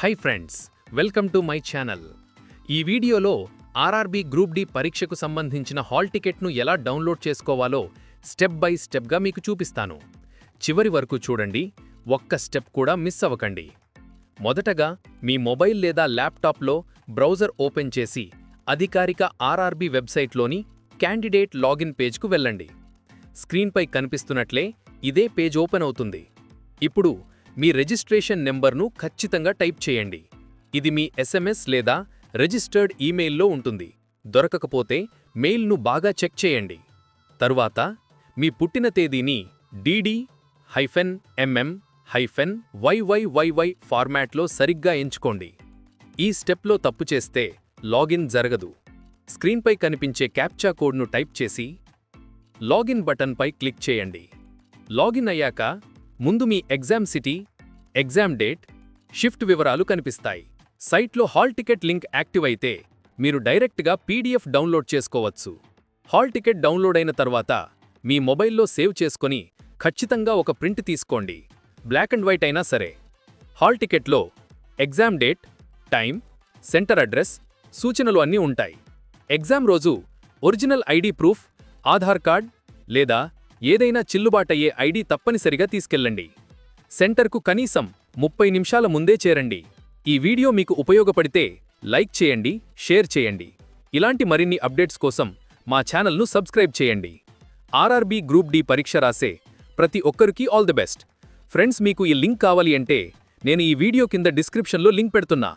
Hi friends welcome to my channel ఈ వీడియోలో RRB group D పరీక్షకు సంబంధించిన హాల్ టికెట్ను ఎలా డౌన్లోడ్ చేసుకోవాలో స్టెప్ బై స్టెప్గా మీకు చూపిస్తాను. చివరి వరకు చూడండి ఒక్క స్టెప్ కూడా మిస్ అవ్వకండి. మొదటగా మీ మొబైల్ లేదా ల్యాప్టాప్లో బ్రౌజర్ ఓపెన్ చేసి అధికారిక ఆర్ఆర్బీ వెబ్సైట్లోని క్యాండిడేట్ లాగిన్ పేజ్కు వెళ్ళండి. స్క్రీన్పై కనిపిస్తున్నట్లే ఇదే పేజ్ ఓపెన్ అవుతుంది. ఇప్పుడు మీ రిజిస్ట్రేషన్ నెంబర్ను ఖచ్చితంగా టైప్ చేయండి. ఇది మీ ఎస్ఎంఎస్ లేదా రిజిస్టర్డ్ ఈమెయిల్లో ఉంటుంది. దొరకకపోతే మెయిల్ను బాగా చెక్ చేయండి. తరువాత మీ పుట్టిన తేదీని DD hyphen MM hyphen YYYY ఫార్మాట్లో సరిగ్గా ఎంచుకోండి. ఈ స్టెప్లో తప్పు చేస్తే లాగిన్ జరగదు. స్క్రీన్పై కనిపించే క్యాప్చా కోడ్ను టైప్ చేసి లాగిన్ బటన్పై క్లిక్ చేయండి. లాగిన్ అయ్యాక ముందు మీ exam city exam date shift వివరాలు కనిపిస్తాయి. సైట్లో హాల్ టికెట్ లింక్ యాక్టివ్ అయితే మీరు డైరెక్ట్గా పీడీఎఫ్ డౌన్లోడ్ చేసుకోవచ్చు. హాల్ టికెట్ డౌన్లోడ్ అయిన తర్వాత మీ మొబైల్లో సేవ్ చేసుకొని ఖచ్చితంగా ఒక ప్రింట్ తీసుకోండి. బ్లాక్ అండ్ వైట్ అయినా సరే. Hall టికెట్లో exam date time centre address సూచనలు అన్నీ ఉంటాయి. ఎగ్జామ్ రోజు original ID proof Aadhaar card లేదా ఏదైనా చిల్లుబాటయ్యే ఐడి తప్పనిసరిగా తీసుకెళ్ళండి. సెంటర్కు కనీసం ముప్పై నిమిషాల ముందే చేరండి. ఈ వీడియో మీకు ఉపయోగపడితే లైక్ చేయండి షేర్ చేయండి. ఇలాంటి మరిన్ని అప్డేట్స్ కోసం మా ఛానల్ను సబ్స్క్రైబ్ చేయండి. ఆర్ఆర్బీ గ్రూప్ డి పరీక్ష రాసే ప్రతి ఒక్కరికి ఆల్ ది బెస్ట్. ఫ్రెండ్స్ మీకు ఈ లింక్ కావాలి అంటే నేను ఈ వీడియో కింద డిస్క్రిప్షన్లో లింక్ పెడుతున్నా.